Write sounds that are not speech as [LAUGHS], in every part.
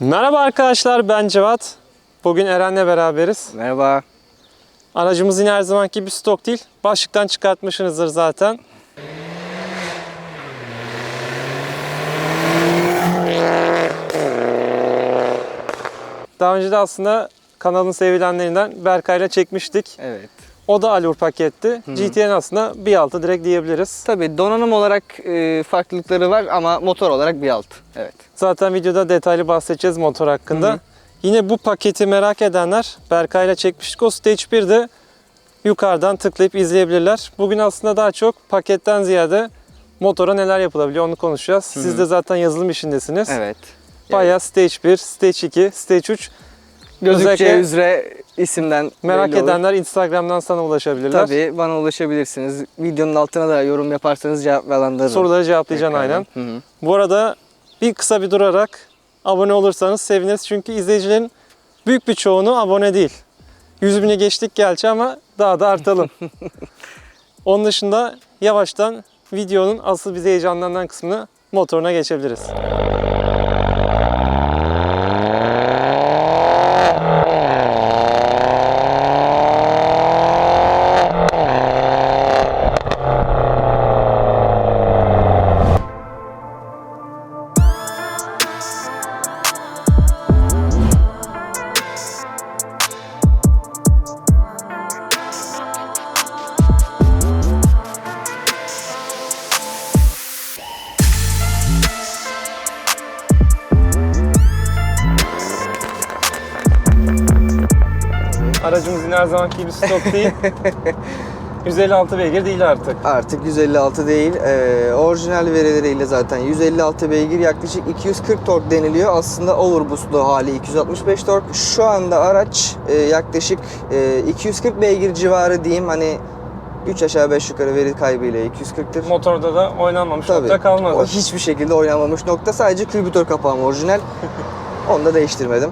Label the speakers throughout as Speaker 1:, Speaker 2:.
Speaker 1: Merhaba arkadaşlar ben Cevat. Bugün Eren'le beraberiz.
Speaker 2: Merhaba.
Speaker 1: Aracımız yine her zamanki gibi stok değil. Başlıktan çıkartmışsınızdır zaten. Daha önce de aslında kanalın sevilenlerinden Berkay'la çekmiştik.
Speaker 2: Evet.
Speaker 1: O da Alur paketti. GT'nin aslında bir altı direkt diyebiliriz.
Speaker 2: Tabii donanım olarak e, farklılıkları var ama motor olarak bir alt. Evet.
Speaker 1: Zaten videoda detaylı bahsedeceğiz motor hakkında. Yine bu paketi merak edenler Berkay'la çekmiştik. O Stage 1'de yukarıdan tıklayıp izleyebilirler. Bugün aslında daha çok paketten ziyade motora neler yapılabiliyor onu konuşacağız. Siz de zaten yazılım işindesiniz.
Speaker 2: Evet.
Speaker 1: Bayağı Stage 1, Stage 2, Stage 3 Özellikle
Speaker 2: üzere isimden
Speaker 1: merak
Speaker 2: belli olur.
Speaker 1: edenler Instagram'dan sana ulaşabilirler.
Speaker 2: Tabii bana ulaşabilirsiniz. Videonun altına da yorum yaparsanız cevaplandırırım.
Speaker 1: Soruları cevaplayacaksın aynen.
Speaker 2: Hı hı.
Speaker 1: Bu arada bir kısa bir durarak abone olursanız seviniriz. Çünkü izleyicilerin büyük bir çoğunu abone değil. 100 bine geçtik gerçi ama daha da artalım. [LAUGHS] Onun dışında yavaştan videonun asıl bizi heyecanlandıran kısmını motoruna geçebiliriz. Her zamanki gibi stok değil. [LAUGHS] 156 beygir değil artık.
Speaker 2: Artık 156 değil. Ee, orijinal verileriyle zaten 156 beygir yaklaşık 240 tork deniliyor. Aslında overboostlu hali 265 tork. Şu anda araç e, yaklaşık e, 240 beygir civarı diyeyim. Hani 3 aşağı 5 yukarı veri kaybıyla 240'tır.
Speaker 1: Motorda da oynanmamış
Speaker 2: Tabii.
Speaker 1: nokta kalmadı.
Speaker 2: O hiçbir şekilde oynanmamış nokta. Sadece külbütör kapağım orijinal. [LAUGHS] Onu da değiştirmedim.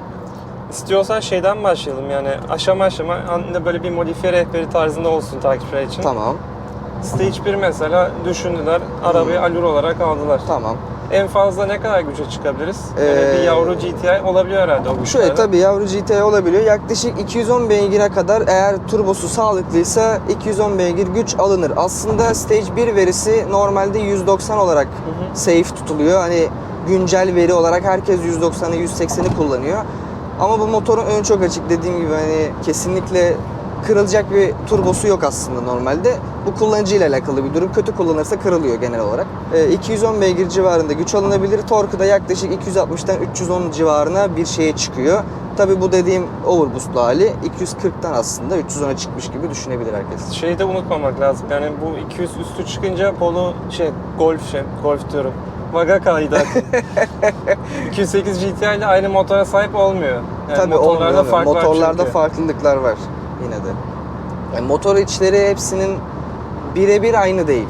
Speaker 1: İstiyorsan şeyden başlayalım yani aşama aşama hani böyle bir modifiye rehberi tarzında olsun takipçiler için.
Speaker 2: Tamam.
Speaker 1: Stage 1 mesela düşündüler, arabayı Allur olarak aldılar.
Speaker 2: Tamam.
Speaker 1: En fazla ne kadar güce çıkabiliriz? Yani
Speaker 2: Ee,
Speaker 1: bir yavru GTI olabiliyor herhalde o
Speaker 2: Şöyle
Speaker 1: güçlerde.
Speaker 2: tabii yavru GT olabiliyor. Yaklaşık 210 beygire kadar eğer turbosu sağlıklıysa 210 beygir güç alınır. Aslında Stage 1 verisi normalde 190 olarak safe tutuluyor. Hani güncel veri olarak herkes 190'ı 180'i kullanıyor. Ama bu motorun önü çok açık dediğim gibi hani kesinlikle kırılacak bir turbosu yok aslında normalde. Bu kullanıcıyla alakalı bir durum. Kötü kullanırsa kırılıyor genel olarak. Ee, 210 beygir civarında güç alınabilir. Torku da yaklaşık 260'tan 310 civarına bir şeye çıkıyor. Tabi bu dediğim overboostlu hali 240'tan aslında 310'a çıkmış gibi düşünebilir herkes.
Speaker 1: Şeyi de unutmamak lazım. Yani bu 200 üstü çıkınca Polo şey Golf şey Golf diyorum. Vaga kaydı. [LAUGHS] 208 GTI ile aynı motora sahip olmuyor. Yani
Speaker 2: Tabii
Speaker 1: motorlarda
Speaker 2: olmuyor.
Speaker 1: fark var
Speaker 2: Motorlarda
Speaker 1: çünkü.
Speaker 2: farklılıklar var yine de. Yani motor içleri hepsinin birebir aynı değil.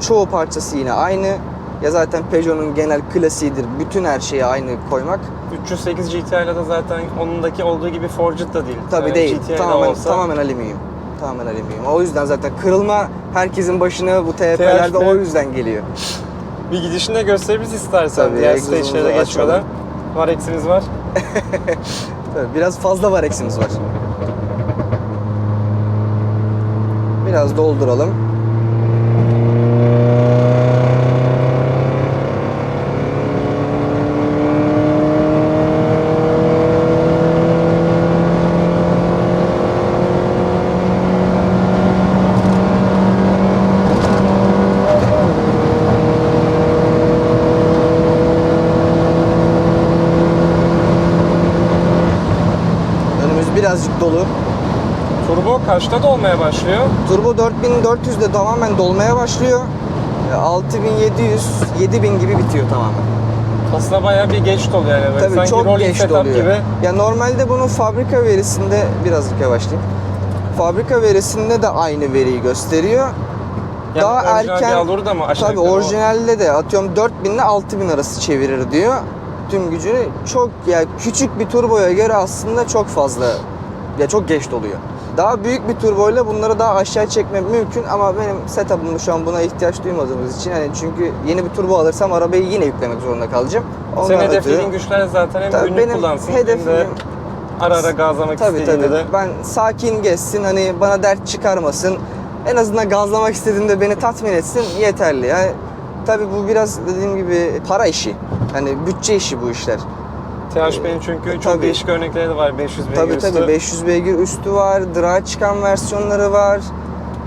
Speaker 2: Çoğu parçası yine aynı. Ya zaten Peugeot'un genel klasiğidir. Bütün her şeyi aynı koymak.
Speaker 1: 308 GTI ile de zaten onundaki olduğu gibi forged da değil.
Speaker 2: Tabii
Speaker 1: Yani
Speaker 2: değil.
Speaker 1: GTI de
Speaker 2: Tamamen
Speaker 1: olsa
Speaker 2: tamamen alüminyum. Tamamen alüminyum. O yüzden zaten kırılma herkesin başına bu TF'lerde
Speaker 1: TF'de
Speaker 2: o yüzden geliyor.
Speaker 1: Bir gidişinde gösterebiliriz istersen
Speaker 2: Tabii,
Speaker 1: diğer stage'lere geçmeden. Var eksimiz var. [LAUGHS]
Speaker 2: Tabii biraz fazla var eksimiz var. Biraz dolduralım. Önümüz birazcık dolu.
Speaker 1: Turbo kaçta dolmaya başlıyor?
Speaker 2: Turbo 4400'de tamamen dolmaya başlıyor. E, 6700, 7000 gibi bitiyor tamamen.
Speaker 1: Aslında bayağı bir geç doluyor yani. Böyle.
Speaker 2: Tabii
Speaker 1: Sanki
Speaker 2: çok geç doluyor.
Speaker 1: gibi.
Speaker 2: Ya normalde bunun fabrika verisinde birazcık yavaşlayayım. Fabrika verisinde de aynı veriyi gösteriyor.
Speaker 1: Yani
Speaker 2: Daha erken
Speaker 1: Allur'u da mı
Speaker 2: Tabii
Speaker 1: yukarı o-
Speaker 2: orijinalde de atıyorum 4000 ile 6000 arası çevirir diyor. Tüm gücünü çok ya küçük bir turboya göre aslında çok fazla ya çok geç doluyor. Daha büyük bir turboyla bunları daha aşağı çekmem mümkün ama benim setup'ımda şu an buna ihtiyaç duymadığımız için hani çünkü yeni bir turbo alırsam arabayı yine yüklemek zorunda kalacağım. Ondan
Speaker 1: Senin hedeflediğin güçler zaten hem
Speaker 2: Tabii
Speaker 1: günlük
Speaker 2: benim
Speaker 1: kullansın
Speaker 2: hedefim-
Speaker 1: hem de ara ara gazlamak
Speaker 2: Tabii
Speaker 1: istediğinde
Speaker 2: tabii.
Speaker 1: de
Speaker 2: Ben sakin geçsin hani bana dert çıkarmasın. En azından gazlamak istediğimde beni tatmin etsin yeterli. Yani tabii bu biraz dediğim gibi para işi. Hani bütçe işi bu işler.
Speaker 1: THP'nin çünkü çok
Speaker 2: tabii.
Speaker 1: değişik örnekleri de var 500 beygir
Speaker 2: Tabii
Speaker 1: üstü.
Speaker 2: tabii 500 beygir üstü var, dry çıkan versiyonları var.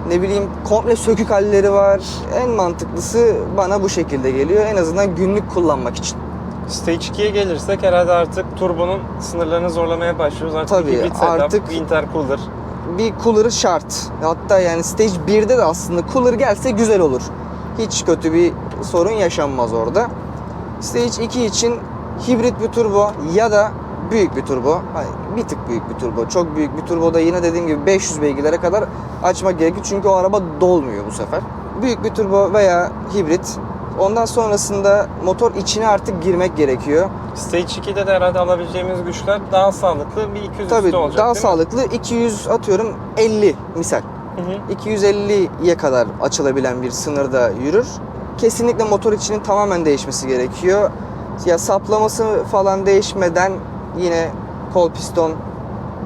Speaker 2: Ne bileyim komple sökük halleri var. En mantıklısı bana bu şekilde geliyor. En azından günlük kullanmak için.
Speaker 1: Stage 2'ye gelirsek herhalde artık turbonun sınırlarını zorlamaya başlıyoruz. Artık
Speaker 2: Tabii,
Speaker 1: hibrit setup,
Speaker 2: artık-
Speaker 1: intercooler.
Speaker 2: bir cooler'ı şart. Hatta yani stage 1'de de aslında cooler gelse güzel olur. Hiç kötü bir sorun yaşanmaz orada. Stage 2 için hibrit bir turbo ya da büyük bir turbo. Hani bir tık büyük bir turbo. Çok büyük bir turbo da yine dediğim gibi 500 beygirlere kadar açmak gerekiyor. Çünkü o araba dolmuyor bu sefer. Büyük bir turbo veya hibrit. Ondan sonrasında motor içine artık girmek gerekiyor.
Speaker 1: Stage 2'de de herhalde alabileceğimiz güçler daha sağlıklı bir 200
Speaker 2: Tabii
Speaker 1: üstü olacak
Speaker 2: daha sağlıklı 200 atıyorum 50 misal.
Speaker 1: Hı hı.
Speaker 2: 250'ye kadar açılabilen bir sınırda yürür. Kesinlikle motor içinin tamamen değişmesi gerekiyor. Ya saplaması falan değişmeden yine kol piston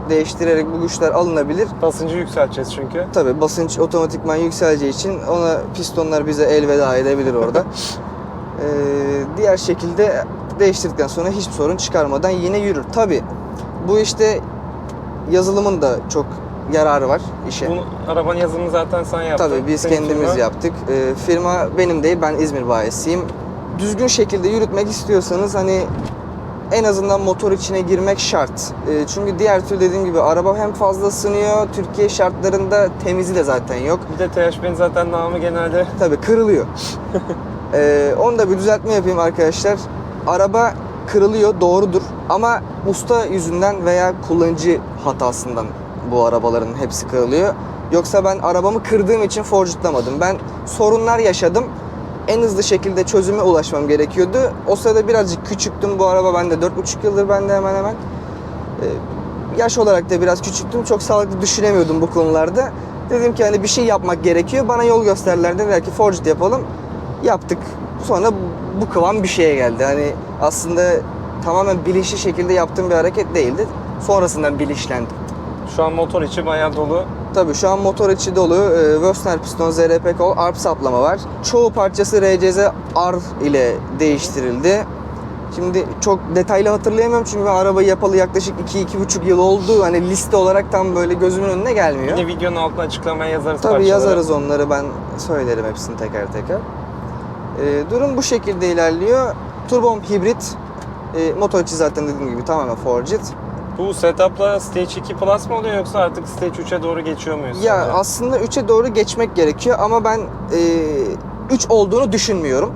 Speaker 2: değiştirerek bu güçler alınabilir.
Speaker 1: Basıncı yükselteceğiz çünkü.
Speaker 2: Tabi basınç otomatikman yükseleceği için ona pistonlar bize elveda edebilir orada. [LAUGHS] Ee, diğer şekilde değiştirdikten sonra hiçbir sorun çıkarmadan yine yürür. Tabi bu işte yazılımın da çok yararı var işe.
Speaker 1: Bu arabanın yazımını zaten sen yaptın.
Speaker 2: Tabii biz
Speaker 1: Senin
Speaker 2: kendimiz
Speaker 1: firma.
Speaker 2: yaptık. Ee, firma benim değil, ben İzmir bayisiyim. Düzgün şekilde yürütmek istiyorsanız hani en azından motor içine girmek şart. Ee, çünkü diğer türlü dediğim gibi araba hem fazla ısınıyor, Türkiye şartlarında temizi de zaten yok.
Speaker 1: Bir de THP'nin zaten namı genelde
Speaker 2: Tabii kırılıyor. [LAUGHS] ee, onu da bir düzeltme yapayım arkadaşlar. Araba kırılıyor doğrudur ama usta yüzünden veya kullanıcı hatasından bu arabaların hepsi kırılıyor. Yoksa ben arabamı kırdığım için forjütlamadım. Ben sorunlar yaşadım. En hızlı şekilde çözüme ulaşmam gerekiyordu. O sırada birazcık küçüktüm. Bu araba bende 4,5 yıldır bende hemen hemen. Ee, yaş olarak da biraz küçüktüm. Çok sağlıklı düşünemiyordum bu konularda. Dedim ki hani bir şey yapmak gerekiyor. Bana yol gösterdiler. Dediler ki forjit yapalım. Yaptık. Sonra bu kıvam bir şeye geldi. Hani aslında tamamen bilinçli şekilde yaptığım bir hareket değildi. Sonrasından bilinçlendim.
Speaker 1: şu an motor içi bayağı dolu.
Speaker 2: Tabii şu an motor içi dolu. Ee, Wöstner piston, ZRP kol, ARP saplama var. Çoğu parçası RCZ R ile değiştirildi. Şimdi çok detaylı hatırlayamıyorum çünkü ben arabayı yapalı yaklaşık 2-2,5 yıl oldu. Hani liste olarak tam böyle gözümün önüne gelmiyor.
Speaker 1: Yine videonun altına açıklamaya yazarız
Speaker 2: Tabii
Speaker 1: parçaları.
Speaker 2: yazarız onları ben söylerim hepsini teker teker. Ee, durum bu şekilde ilerliyor. Turbom hibrit. Ee, motor içi zaten dediğim gibi tamamen forged.
Speaker 1: Bu setup'la Stage 2 Plus mı oluyor yoksa artık Stage 3'e doğru geçiyor muyuz?
Speaker 2: Ya
Speaker 1: sence?
Speaker 2: aslında 3'e doğru geçmek gerekiyor ama ben 3 olduğunu düşünmüyorum.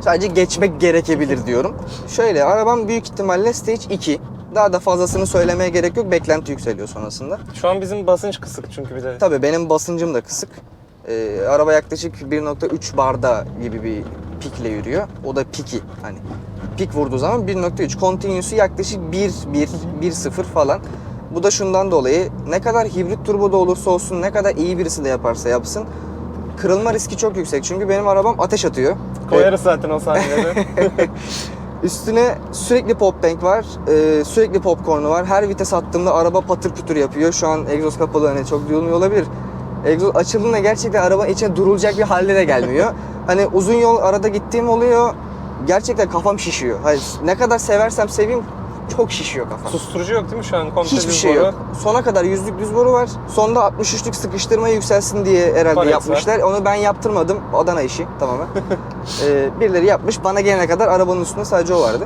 Speaker 2: Sadece geçmek gerekebilir diyorum. Şöyle arabam büyük ihtimalle Stage 2. Daha da fazlasını söylemeye gerek yok. Beklenti yükseliyor sonrasında.
Speaker 1: Şu an bizim basınç kısık çünkü bir de.
Speaker 2: Tabii benim basıncım da kısık. Ee, araba yaklaşık 1.3 barda gibi bir pikle yürüyor. O da piki hani. Pik vurduğu zaman 1.3. Continuous'u yaklaşık 1, 1, 1.0 falan. Bu da şundan dolayı ne kadar hibrit turbo da olursa olsun ne kadar iyi birisi de yaparsa yapsın kırılma riski çok yüksek. Çünkü benim arabam ateş atıyor.
Speaker 1: Koyarız zaten o sahneleri. [LAUGHS]
Speaker 2: Üstüne sürekli pop bank var, e, sürekli popcorn'u var. Her vites attığımda araba patır kütür yapıyor. Şu an egzoz kapalı hani çok duyulmuyor olabilir. Egzoz açıldığında gerçekten arabanın içine durulacak bir halle de gelmiyor. [LAUGHS] hani uzun yol arada gittiğim oluyor. Gerçekten kafam şişiyor. Hayır, ne kadar seversem seveyim çok şişiyor kafam.
Speaker 1: Susturucu yok değil mi şu an? Komple
Speaker 2: Hiçbir şey
Speaker 1: boru.
Speaker 2: yok. Sona kadar yüzlük düz boru var. Sonda 63'lük sıkıştırma yükselsin diye herhalde
Speaker 1: Palet
Speaker 2: yapmışlar. Onu ben yaptırmadım. Adana işi tamamen. [LAUGHS] ee, birileri yapmış. Bana gelene kadar arabanın üstünde sadece o vardı.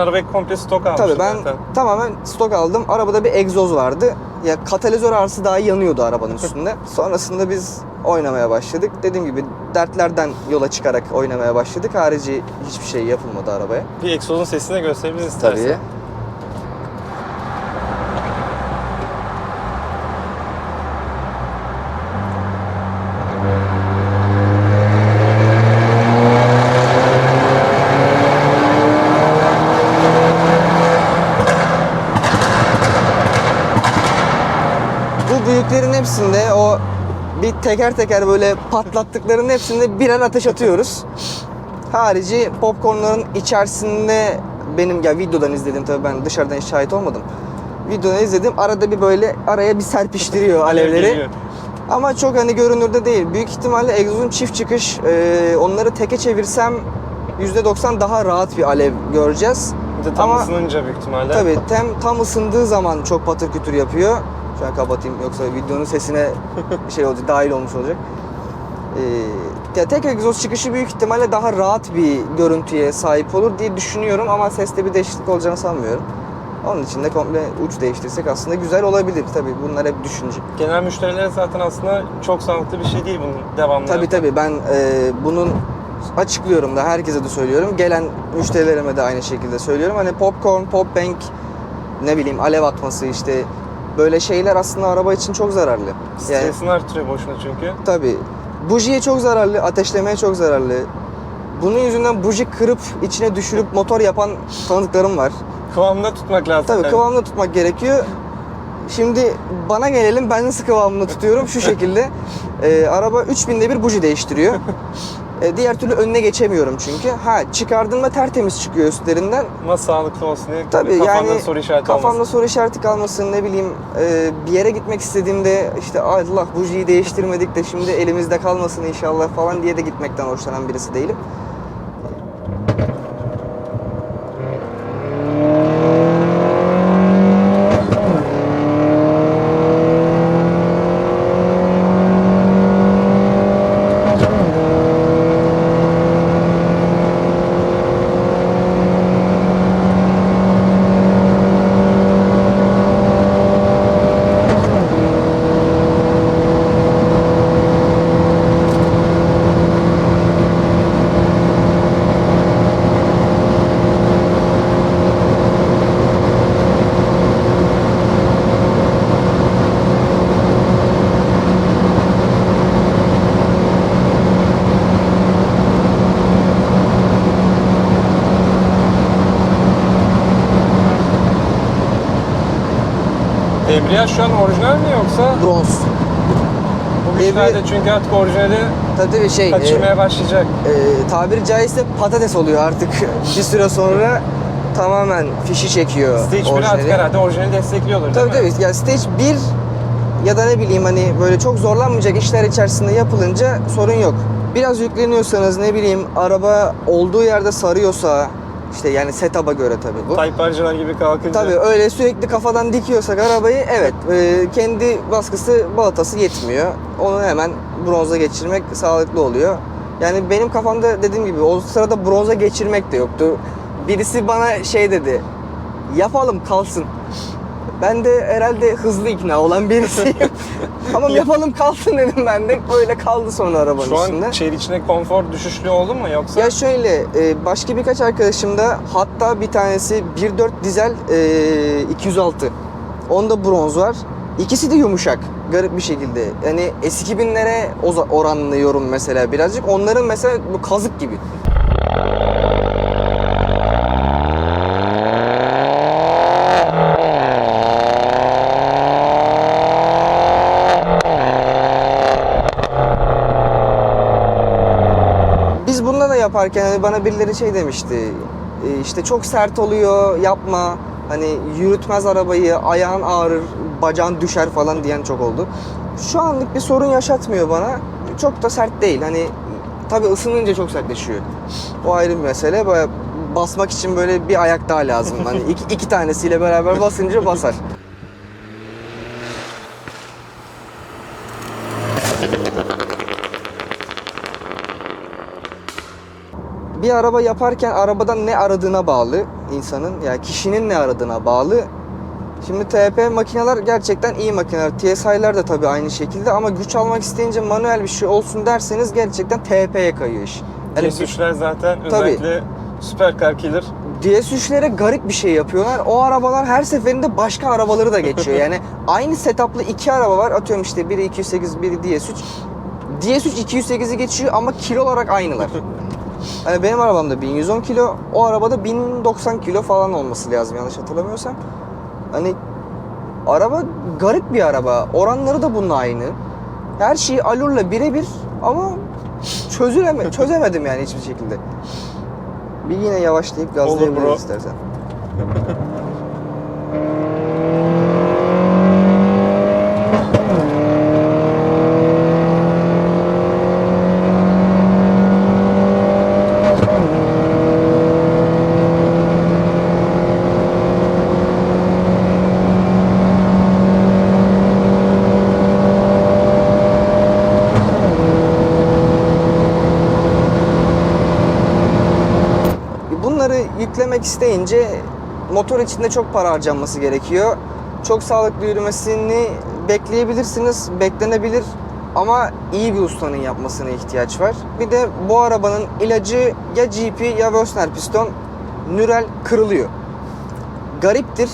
Speaker 1: Arabayı komple stok almıştın
Speaker 2: Tabii ben
Speaker 1: zaten.
Speaker 2: tamamen stok aldım. Arabada bir egzoz vardı. Ya katalizör arası daha yanıyordu arabanın [LAUGHS] üstünde. Sonrasında biz oynamaya başladık. Dediğim gibi dertlerden yola çıkarak oynamaya başladık. Harici hiçbir şey yapılmadı arabaya.
Speaker 1: Bir egzozun sesini de gösterebiliriz istersen.
Speaker 2: Tabii. Hepsinde o bir teker teker böyle patlattıklarının hepsinde birer ateş atıyoruz. Harici popcornların içerisinde benim ya videodan izledim tabii ben dışarıdan hiç şahit olmadım. Videodan izledim. Arada bir böyle araya bir serpiştiriyor alevleri. Ama çok hani görünürde değil. Büyük ihtimalle egzozun çift çıkış e, onları teke çevirsem %90 daha rahat bir alev göreceğiz.
Speaker 1: Bir de tam
Speaker 2: Ama-
Speaker 1: ısınınca büyük ihtimalle.
Speaker 2: Tabii tem, tam ısındığı zaman çok patır kütür yapıyor. Şu an kapatayım yoksa videonun sesine şey olacak, dahil olmuş olacak. Ee, ya tek egzoz çıkışı büyük ihtimalle daha rahat bir görüntüye sahip olur diye düşünüyorum ama seste bir değişiklik olacağını sanmıyorum. Onun için de komple uç değiştirsek aslında güzel olabilir. Tabii bunlar hep düşünce.
Speaker 1: Genel müşterilere zaten aslında çok sağlıklı bir şey değil bunun devamlı.
Speaker 2: Tabii
Speaker 1: yapmak.
Speaker 2: tabii ben e, bunun açıklıyorum da herkese de söylüyorum. Gelen müşterilerime de aynı şekilde söylüyorum. Hani popcorn, pop bank, ne bileyim alev atması işte böyle şeyler aslında araba için çok zararlı. Yani
Speaker 1: Stresini artırıyor boşuna çünkü.
Speaker 2: tabii bujiye çok zararlı, ateşlemeye çok zararlı. Bunun yüzünden buji kırıp içine düşürüp motor yapan tanıdıklarım var.
Speaker 1: Kıvamında tutmak lazım.
Speaker 2: Tabii
Speaker 1: Yani.
Speaker 2: kıvamda tutmak gerekiyor. Şimdi bana gelelim ben nasıl kıvamını tutuyorum şu şekilde. [LAUGHS] Ee, araba 3000'de bir buji değiştiriyor. [LAUGHS] Ee, diğer türlü önüne geçemiyorum çünkü. Ha çıkardığımda tertemiz çıkıyor üstlerinden.
Speaker 1: Ama sağlıklı olsun diye
Speaker 2: Tabii
Speaker 1: kafanda
Speaker 2: yani
Speaker 1: soru işareti
Speaker 2: kafamda
Speaker 1: olmasın.
Speaker 2: soru işareti kalmasın ne bileyim e, bir yere gitmek istediğimde işte Allah bujiyi değiştirmedik de şimdi elimizde kalmasın inşallah falan diye de gitmekten hoşlanan birisi değilim.
Speaker 1: Debriyaj şu an orijinal mi yoksa?
Speaker 2: Bronz.
Speaker 1: Bu güçlerde çünkü artık orijinali
Speaker 2: Tabii şey e,
Speaker 1: kaçırmaya başlayacak.
Speaker 2: e, tabiri caizse patates oluyor artık [LAUGHS] bir süre sonra tamamen fişi çekiyor.
Speaker 1: Stage 1
Speaker 2: orijinali.
Speaker 1: artık herhalde orijinali destekliyordur
Speaker 2: Tabii
Speaker 1: değil mi?
Speaker 2: tabii. Ya stage 1 ya da ne bileyim hani böyle çok zorlanmayacak işler içerisinde yapılınca sorun yok. Biraz yükleniyorsanız ne bileyim araba olduğu yerde sarıyorsa işte yani setup'a göre tabii bu.
Speaker 1: Tayparcılar gibi kalkınca.
Speaker 2: Tabii öyle sürekli kafadan dikiyorsak arabayı evet e, kendi baskısı balatası yetmiyor. Onu hemen bronza geçirmek sağlıklı oluyor. Yani benim kafamda dediğim gibi o sırada bronza geçirmek de yoktu. Birisi bana şey dedi. Yapalım kalsın. Ben de herhalde hızlı ikna olan birisiyim. [LAUGHS] Ama yapalım kalsın dedim ben de. Böyle kaldı sonra arabanın
Speaker 1: Şu
Speaker 2: üstünde.
Speaker 1: an şehir içinde konfor düşüşlüğü oldu mu yoksa?
Speaker 2: Ya şöyle, e, başka birkaç arkadaşım da hatta bir tanesi 1.4 dizel e, 206. Onda bronz var. İkisi de yumuşak. Garip bir şekilde. Yani S2000'lere oza- oranlıyorum mesela birazcık. Onların mesela bu kazık gibi. Biz bununla da yaparken hani bana birileri şey demişti. e, işte çok sert oluyor, yapma. Hani yürütmez arabayı, ayağın ağrır, bacağın düşer falan diyen çok oldu. Şu anlık bir sorun yaşatmıyor bana. Çok da sert değil. Hani tabii ısınınca çok sertleşiyor. O ayrı bir mesele. Basmak için böyle bir ayak daha lazım. Hani iki, iki tanesiyle beraber basınca basar. bir araba yaparken arabadan ne aradığına bağlı insanın yani kişinin ne aradığına bağlı. Şimdi TP makineler gerçekten iyi makineler. TSI'ler de tabii aynı şekilde ama güç almak isteyince manuel bir şey olsun derseniz gerçekten TP'ye kayıyor iş. Yani
Speaker 1: PS3'ler zaten
Speaker 2: Tabii.
Speaker 1: özellikle Supercar Killer.
Speaker 2: DS3'lere garip bir şey yapıyorlar. O arabalar her seferinde başka arabaları da geçiyor. Yani [LAUGHS] aynı setuplı iki araba var. Atıyorum işte biri 208, biri DS3. DS3 208'i geçiyor ama kilo olarak aynılar. [LAUGHS] Hani benim arabamda 1110 kilo, o arabada 1090 kilo falan olması lazım yanlış hatırlamıyorsam. Hani Araba garip bir araba. Oranları da bunun aynı. Her şeyi Allur'la birebir ama çözüleme, [LAUGHS] çözemedim yani hiçbir şekilde. Bir yine yavaşlayıp gazlayabiliriz istersen. [LAUGHS] Bunları yüklemek isteyince motor içinde çok para harcanması gerekiyor. Çok sağlıklı yürümesini bekleyebilirsiniz, beklenebilir ama iyi bir ustanın yapmasına ihtiyaç var. Bir de bu arabanın ilacı ya GP ya Wösner piston Nürel kırılıyor. Gariptir.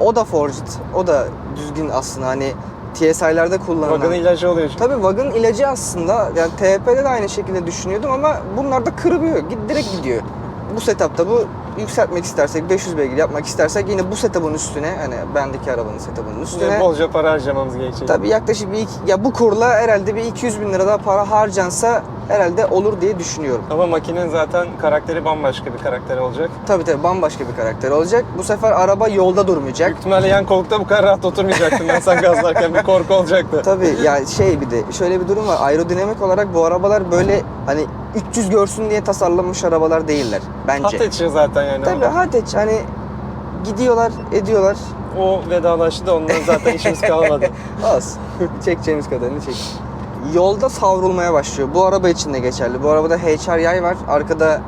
Speaker 2: O da forged. O da düzgün aslında hani TSI'lerde kullanılan.
Speaker 1: Vagonun ilacı oluyor çünkü.
Speaker 2: Tabii wagon ilacı aslında yani TP'de de aynı şekilde düşünüyordum ama bunlar da kırılıyor. Direkt gidiyor. Bu setupta bu yükseltmek istersek 500 beygir yapmak istersek yine bu setup'ın üstüne hani bendeki arabanın setup'ının üstüne
Speaker 1: Üstüne bolca para harcamamız gerekecek.
Speaker 2: tabii yaklaşık bir ya bu kurla herhalde bir 200 bin lira daha para harcansa herhalde olur diye düşünüyorum.
Speaker 1: Ama makinenin zaten karakteri bambaşka bir karakter olacak.
Speaker 2: Tabii tabii bambaşka bir karakter olacak. Bu sefer araba yolda durmayacak.
Speaker 1: Büyük ihtimalle yan koltukta bu kadar rahat oturmayacaktım ben sen gazlarken bir korku olacaktı.
Speaker 2: Tabii ya şey bir de şöyle bir durum var. Aerodinamik olarak bu arabalar böyle hani 300 görsün diye tasarlanmış arabalar değiller bence.
Speaker 1: Hat için zaten yani.
Speaker 2: Tabii Hateç hani gidiyorlar ediyorlar
Speaker 1: O vedalaştı da ondan zaten işimiz [LAUGHS] kalmadı.
Speaker 2: az. Çekeceğimiz kadarını çek. Yolda savrulmaya başlıyor. Bu araba için de geçerli. Bu arabada HR yay var. Arkada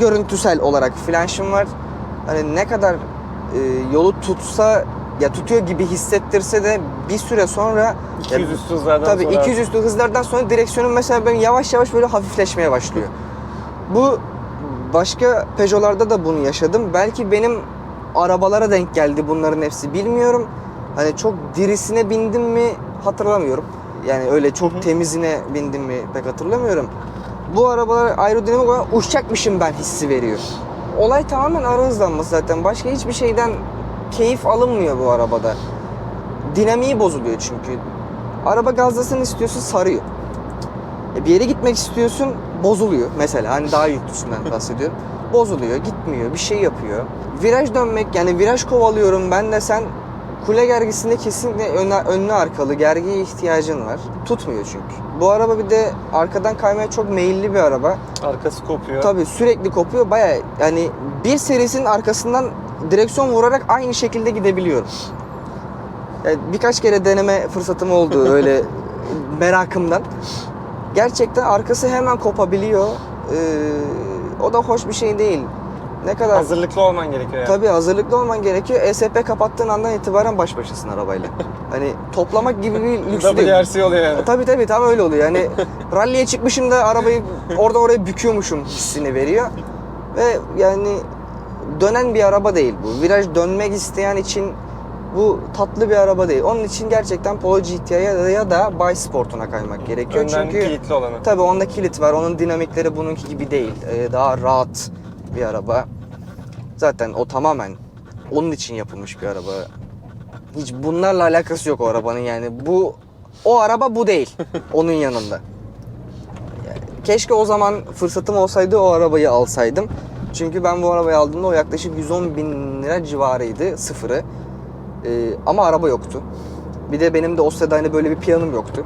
Speaker 2: görüntüsel olarak flanşım var. Hani ne kadar e, yolu tutsa ya tutuyor gibi hissettirse de bir süre sonra
Speaker 1: 200 üstü hızlardan
Speaker 2: Tabii
Speaker 1: sonra.
Speaker 2: 200 üstü hızlardan sonra direksiyonun mesela benim yavaş yavaş böyle hafifleşmeye başlıyor. Bu başka Peugeot'larda da bunu yaşadım. Belki benim arabalara denk geldi bunların hepsi bilmiyorum. Hani çok dirisine bindim mi hatırlamıyorum. Yani öyle çok
Speaker 1: Hı hı.
Speaker 2: temizine bindim mi pek hatırlamıyorum. Bu arabalar aerodinamik olarak uçacakmışım ben hissi veriyor. Olay tamamen ara hızlanması zaten. Başka hiçbir şeyden keyif alınmıyor bu arabada. Dinamiği bozuluyor çünkü. Araba gazlasın istiyorsun sarıyor. E bir yere gitmek istiyorsun bozuluyor mesela hani daha yüklüsünden [LAUGHS] bahsediyorum. Bozuluyor, gitmiyor, bir şey yapıyor. Viraj dönmek yani viraj kovalıyorum ben de sen kule gergisinde kesinlikle önü, önlü arkalı gergiye ihtiyacın var. Tutmuyor çünkü. Bu araba bir de arkadan kaymaya çok meyilli bir araba.
Speaker 1: Arkası kopuyor.
Speaker 2: Tabii sürekli kopuyor. Baya yani bir serisinin arkasından direksiyon vurarak aynı şekilde gidebiliyorum. Yani birkaç kere deneme fırsatım oldu öyle [LAUGHS] merakımdan. Gerçekten arkası hemen kopabiliyor. Ee, o da hoş bir şey değil. Ne kadar
Speaker 1: Hazırlıklı olman gerekiyor yani.
Speaker 2: Tabii hazırlıklı olman gerekiyor. ESP kapattığın andan itibaren baş başasın arabayla. [LAUGHS] hani toplamak gibi bir lüksü değil.
Speaker 1: WRC oluyor yani.
Speaker 2: Tabii tabii tam öyle oluyor. Yani [LAUGHS] rally'e çıkmışım da arabayı orada oraya büküyormuşum hissini veriyor. Ve yani dönen bir araba değil bu. Viraj dönmek isteyen için bu tatlı bir araba değil. Onun için gerçekten Polo GT'ye ya da Bay Sport'una kaymak gerekiyor.
Speaker 1: Önden
Speaker 2: Çünkü
Speaker 1: kilitli olanı.
Speaker 2: tabii onda kilit var. Onun dinamikleri bununki gibi değil. Ee, daha rahat bir araba. Zaten o tamamen onun için yapılmış bir araba. Hiç bunlarla alakası yok o arabanın yani. Bu o araba bu değil. [LAUGHS] Onun yanında. Yani keşke o zaman fırsatım olsaydı o arabayı alsaydım. Çünkü ben bu arabayı aldığımda o yaklaşık 110 bin lira civarıydı sıfırı. Ee, ama araba yoktu. Bir de benim de o sırada hani böyle bir planım yoktu.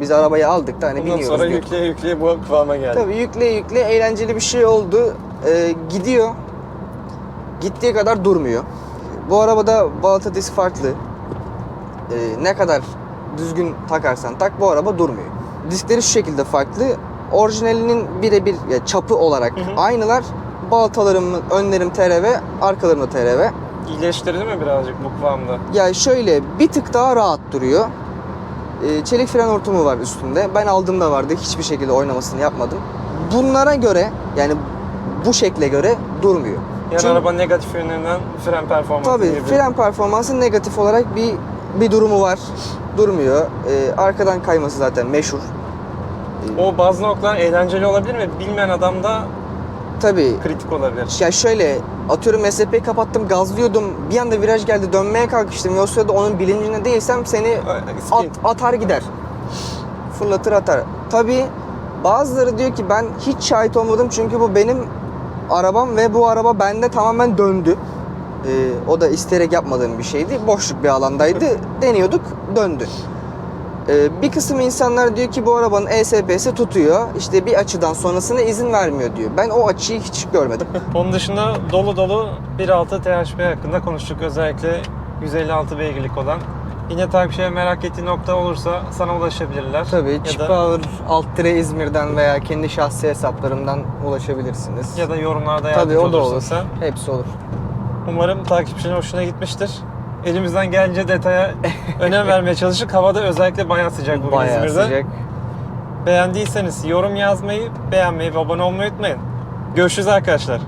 Speaker 2: Biz arabayı aldık da hani
Speaker 1: Ondan
Speaker 2: biniyoruz.
Speaker 1: sonra
Speaker 2: diyorduk.
Speaker 1: yükleye yükleye bu kıvama geldi.
Speaker 2: Tabii yükle yükle eğlenceli bir şey oldu. Ee, gidiyor. Gittiği kadar durmuyor. Bu arabada balata disk farklı. Ee, ne kadar düzgün takarsan tak bu araba durmuyor. Diskleri şu şekilde farklı. Orijinalinin birebir çapı olarak
Speaker 1: Hı hı.
Speaker 2: aynılar. Balatalarım, önlerim TRV, arkalarım da TRV.
Speaker 1: İyileştirdi mi birazcık bu kıvamda?
Speaker 2: Ya şöyle bir tık daha rahat duruyor. Ee, çelik fren hortumu var üstünde. Ben aldığımda vardı. Hiçbir şekilde oynamasını yapmadım. Bunlara göre yani bu şekle göre durmuyor.
Speaker 1: Yani
Speaker 2: Çünkü-
Speaker 1: araba negatif yönlerinden fren performansı
Speaker 2: Tabii
Speaker 1: gibi.
Speaker 2: fren performansı negatif olarak bir bir durumu var. Durmuyor. Ee, arkadan kayması zaten meşhur.
Speaker 1: O bazı noktalar eğlenceli olabilir mi? Bilmeyen adam da
Speaker 2: Tabii.
Speaker 1: kritik olabilir.
Speaker 2: Ya şöyle atıyorum SP'yi kapattım gazlıyordum bir anda viraj geldi dönmeye kalkıştım ve o sırada onun bilincinde değilsem seni at, atar gider. Fırlatır atar. Tabii bazıları diyor ki ben hiç şahit olmadım çünkü bu benim arabam ve bu araba bende tamamen döndü. Ee, o da isteyerek yapmadığım bir şeydi. Boşluk bir alandaydı. [LAUGHS] Deniyorduk döndü. Ee, bir kısım insanlar diyor ki bu arabanın ESP'si tutuyor. İşte bir açıdan sonrasına izin vermiyor diyor. Ben o açıyı hiç görmedim. [LAUGHS]
Speaker 1: Onun dışında dolu dolu 1.6 THP hakkında konuştuk. Özellikle 156 beygirlik olan. Yine takipçiye merak ettiği nokta olursa sana ulaşabilirler.
Speaker 2: Tabii
Speaker 1: ya da,
Speaker 2: Power alt tire İzmir'den veya kendi şahsi hesaplarımdan ulaşabilirsiniz.
Speaker 1: ya da yorumlarda
Speaker 2: Tabii
Speaker 1: yardımcı
Speaker 2: o da olur.
Speaker 1: sen.
Speaker 2: Hepsi olur.
Speaker 1: Umarım takipçinin hoşuna gitmiştir. Elimizden gelince detaya önem vermeye çalıştık. Havada özellikle bayağı sıcak bugün
Speaker 2: Bayağı
Speaker 1: İzmir'de.
Speaker 2: sıcak.
Speaker 1: Beğendiyseniz yorum yazmayı, beğenmeyi ve abone olmayı unutmayın. Görüşürüz arkadaşlar.